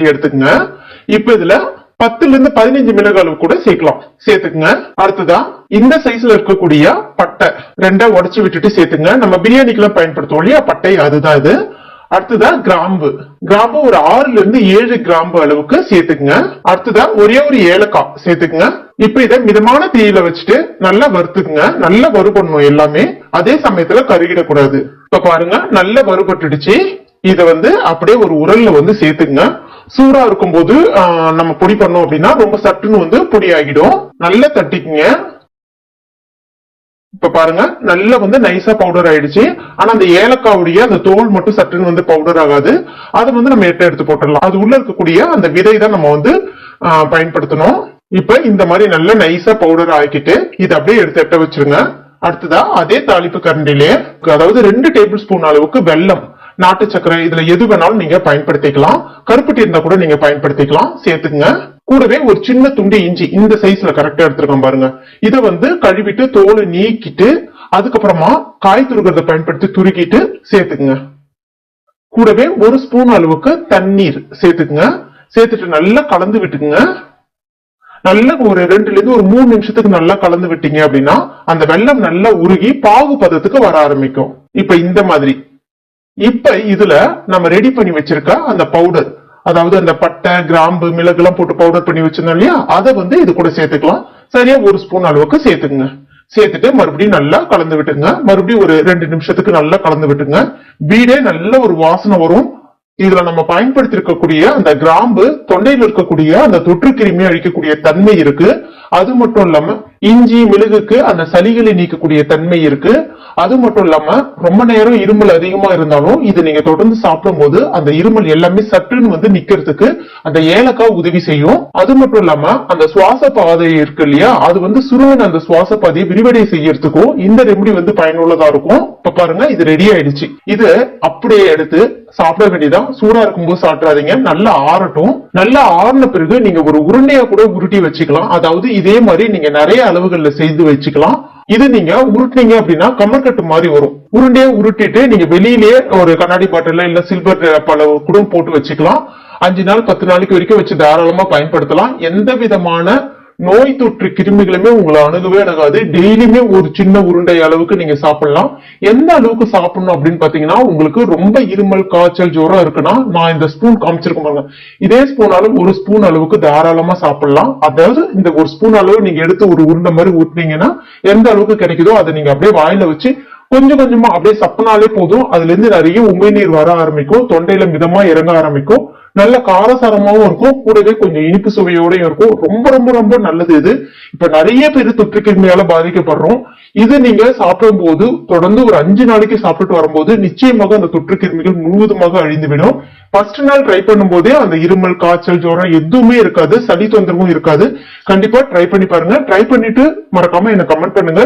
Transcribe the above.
எடுத்துக்கங்க. இப்ப இதுல பத்துல இருந்து பதினஞ்சு மிளகு அளவு கூட சேர்க்கலாம். சேர்த்துக்குங்க. அடுத்ததா இந்த சைஸ்ல இருக்கக்கூடிய பட்டை. ரெண்டா உடைச்சு விட்டுட்டு சேர்த்துங்க நம்ம பிரியாணிக்கெல்லாம் பயன்படுத்துவோம் இல்லையா? பட்டை அதுதான் இது. அடுத்ததா கிராம்பு. கிராம்பு ஒரு ஆறுல இருந்து ஏழு கிராம்பு அளவுக்கு சேர்த்துக்குங்க. அடுத்ததா ஒரே ஒரு ஏலக்காய் சேர்த்துக்குங்க. இப்ப இதை மிதமான தீயில வச்சுட்டு நல்லா வறுத்துக்குங்க. நல்லா வறுபடணும் எல்லாமே. அதே சமயத்துல கருகிடக்கூடாது. இப்ப பாருங்க நல்லா வறுபட்டுடுச்சு. இத வந்து அப்படியே ஒரு உரல்ல வந்து சேர்த்துக்குங்க. சூடா இருக்கும்போது போது நம்ம பொடி பண்ணோம் அப்படின்னா ரொம்ப சட்டுன்னு வந்து பொடி ஆகிடும். நல்லா தட்டிக்குங்க. இப்ப பாருங்க நல்லா வந்து நைஸா பவுடர் ஆயிடுச்சு. ஆனா அந்த ஏலக்காவுடைய அந்த தோல் மட்டும் சட்டுன்னு வந்து பவுடர் ஆகாது. அதை வந்து நம்ம எட்ட எடுத்து போட்டுடலாம். அது உள்ள இருக்கக்கூடிய அந்த விதை தான் நம்ம வந்து பயன்படுத்தணும். இப்ப இந்த மாதிரி நல்லா நைஸா பவுடர் ஆக்கிட்டு இதை அப்படியே எடுத்து எட்ட வச்சிருங்க. அடுத்ததா அதே தாளிப்பு கரண்டிலே அதாவது ரெண்டு டேபிள் ஸ்பூன் அளவுக்கு வெல்லம். நாட்டு சர்க்கரை இதுல எது வேணாலும் நீங்க பயன்படுத்திக்கலாம். கருப்பட்டி இருந்தா கூட நீங்க பயன்படுத்திக்கலாம். சேர்த்துக்குங்க. கூடவே ஒரு சின்ன துண்டு இஞ்சி இந்த சைஸ்ல கரெக்டா எடுத்துருக்கோம் பாருங்க. இதை வந்து கழுவிட்டு தோலை நீக்கிட்டு அதுக்கப்புறமா காய் துருகிறத பயன்படுத்தி துருக்கிட்டு சேர்த்துக்குங்க. கூடவே ஒரு ஸ்பூன் அளவுக்கு தண்ணீர் சேர்த்துக்குங்க. சேர்த்துட்டு நல்லா கலந்து விட்டுக்குங்க. நல்லா ஒரு ரெண்டுல இருந்து ஒரு மூணு நிமிஷத்துக்கு நல்லா கலந்து விட்டீங்க அப்படின்னா அந்த வெள்ளம் நல்லா உருகி பாகு பதத்துக்கு வர ஆரம்பிக்கும். இப்ப இந்த மாதிரி. இப்ப இதுல நம்ம ரெடி பண்ணி வச்சிருக்க அந்த பவுடர் அதாவது அந்த பட்டை கிராம்பு மிளகு எல்லாம் போட்டு பவுடர் பண்ணி வச்சிருந்தோம் இல்லையா? அதை வந்து இது கூட சேர்த்துக்கலாம். சரியா ஒரு ஸ்பூன் அளவுக்கு சேர்த்துக்குங்க. சேர்த்துட்டு மறுபடியும் நல்லா கலந்து விட்டுங்க மறுபடியும் ஒரு ரெண்டு நிமிஷத்துக்கு நல்லா கலந்து விட்டுங்க வீடே நல்ல ஒரு வாசனை வரும். இதுல நம்ம பயன்படுத்திருக்கக்கூடிய அந்த கிராம்பு தொண்டையில் இருக்கக்கூடிய அந்த தொற்று கிருமி அழிக்கக்கூடிய தன்மை இருக்கு. அது மட்டும் இல்லாம இஞ்சி மிளகுக்கு அந்த சளிகளை நீக்கக்கூடிய தன்மை இருக்கு. அது மட்டும் இல்லாம ரொம்ப நேரம் இருமல் அதிகமா இருந்தாலும் இது நீங்க தொடர்ந்து சாப்பிடும் போது அந்த இருமல் எல்லாமே சற்றுன்னு வந்து நிக்கிறதுக்கு அந்த ஏலக்காய் உதவி செய்யும். அது மட்டும் இல்லாம அந்த சுவாச பாதை இருக்கு இல்லையா? அது வந்து சுருவன் அந்த சுவாச பாதையை விரிவடை செய்யறதுக்கும் இந்த ரெமடி வந்து பயனுள்ளதா இருக்கும். பாருங்க இது ரெடி ஆயிடுச்சு. இது அப்படியே எடுத்து சாப்பிட வேண்டியதான் சூடா இருக்கும்போது சாப்பிடாதீங்க. நல்லா ஆறட்டும். நல்லா ஆறின பிறகு நீங்க ஒரு உருண்டையா கூட உருட்டி வச்சுக்கலாம். அதாவது இதே மாதிரி நீங்க நிறைய அளவுகள்ல செய்து வச்சுக்கலாம். இது நீங்க உருட்டினீங்க அப்படின்னா கமர்கட்டு மாதிரி வரும். உருண்டையா உருட்டிட்டு நீங்க வெளியிலேயே ஒரு கண்ணாடி பாட்டில இல்ல சில்வர் பல கூட போட்டு வச்சுக்கலாம். அஞ்சு நாள் பத்து நாளைக்கு வரைக்கும் வச்சு தாராளமா பயன்படுத்தலாம். எந்த விதமான நோய் தொற்று கிருமிகளுமே உங்களை அணுகவே அணுகாது. டெய்லியுமே ஒரு சின்ன உருண்டை அளவுக்கு நீங்க சாப்பிடலாம். எந்த அளவுக்கு சாப்பிடணும் அப்படின்னு பாத்தீங்கன்னா உங்களுக்கு ரொம்ப இருமல் காய்ச்சல் ஜோரம் இருக்குன்னா நான் இந்த ஸ்பூன் காமிச்சிருக்கேன் பாருங்க. இதே ஸ்பூனாலும் ஒரு ஸ்பூன் அளவுக்கு தாராளமா சாப்பிடலாம். அதாவது இந்த ஒரு ஸ்பூன் அளவு நீங்க எடுத்து ஒரு உருண்டை மாதிரி ஊட்டினீங்கன்னா எந்த அளவுக்கு கிடைக்குதோ அதை நீங்க அப்படியே வாயில வச்சு கொஞ்சம் கொஞ்சமா அப்படியே சப்புனாலே போதும். அதுல இருந்து நிறைய உமிழ்நீர் வர ஆரம்பிக்கும். தொண்டையில மிதமா இறங்க ஆரம்பிக்கும். நல்ல காரசாரமாவும் இருக்கும். கூடவே கொஞ்சம் இனிப்பு சுவையோடயும் இருக்கும். ரொம்ப ரொம்ப ரொம்ப நல்லது இது. இப்ப நிறைய பேர் தொற்றுக்கிருமையால பாதிக்கப்படுறோம். இது நீங்க சாப்பிடும் போது தொடர்ந்து ஒரு அஞ்சு நாளைக்கு சாப்பிட்டுட்டு வரும்போது நிச்சயமாக அந்த தொற்றுக்கிருமிகள் முழுவதுமாக அழிந்துவிடும். ஃபர்ஸ்ட் நாள் ட்ரை பண்ணும் போதே அந்த இருமல் காய்ச்சல் ஜோரம் எதுவுமே இருக்காது. சளி தொந்தரவும் இருக்காது. கண்டிப்பா ட்ரை பண்ணி பாருங்க. ட்ரை பண்ணிட்டு மறக்காம என்ன கமெண்ட் பண்ணுங்க.